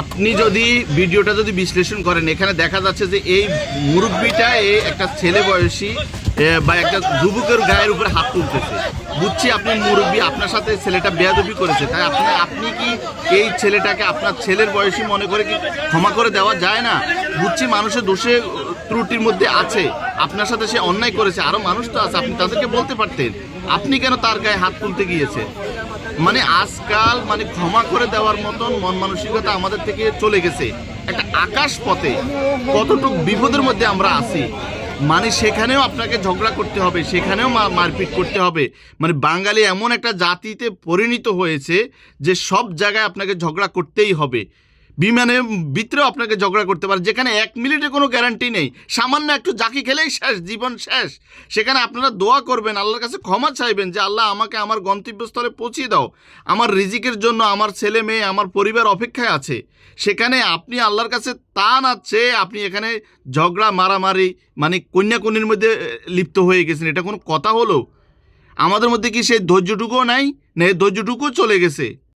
আপনি যদি ভিডিওটা যদি বিশ্লেষণ করেন, এখানে দেখা যাচ্ছে যে এই মুরব্বিটা এই একটা ছেলে বয়সী বা একটা যুবকের গায়ের উপরে হাত তুলতেছে। বুঝছি আপনি মুরব্বী, আপনার সাথে ছেলেটা বেয়াদবি করেছে। তাই আপনি আপনি কি এই ছেলেটাকে আপনার ছেলের বয়সী মনে করে কি ক্ষমা করে দেওয়া যায় না? বুঝছি মানুষের দোষে ত্রুটির মধ্যে আছে। আপনার সাথে সে অন্যায় করেছে, আরও মানুষ তো আছে, আপনি তাদেরকে বলতে পারতেন। আপনি কেন তার গায়ে হাত তুলতে গিয়েছে? মানে আজকাল মানে ক্ষমা করে দেওয়ার মতন মন মানসিকতা আমাদের থেকে চলে গেছে। একটা আকাশ পথে কতটুকু বিপদের মধ্যে আমরা আছি মানে সেখানেও আপনাকে ঝগড়া করতে হবে, সেখানেও মারপিট করতে হবে। মানে বাঙালি এমন একটা জাতিতে পরিণত হয়েছে যে সব জায়গায় আপনাকে ঝগড়া করতেই হবে। বিমানে ভিতরেও আপনাকে ঝগড়া করতে পারে। যেখানে এক মিনিটে কোনো গ্যারান্টি নেই। সামান্য একটু জাকি খেলেই শেষ, জীবন শেষ। সেখানে আপনারা দোয়া করবেন, আল্লাহর কাছে ক্ষমা চাইবেন যে, আল্লাহ, আমাকে আমার গন্তব্যস্থলে পৌঁছিয়ে দাও। আমার রিজিকের জন্য আমার ছেলে মেয়ে, আমার পরিবার অপেক্ষায় আছে। সেখানে আপনি আল্লাহর কাছে তা না চেয়ে আপনি এখানে ঝগড়া, মারামারি মানে কন্যাকন্যির মধ্যে লিপ্ত হয়ে গেছেন। এটা কোনো কথা হলো? আমাদের মধ্যে কি সেই ধৈর্যটুকুও নাই? না ধৈর্যটুকুও চলে গেছে?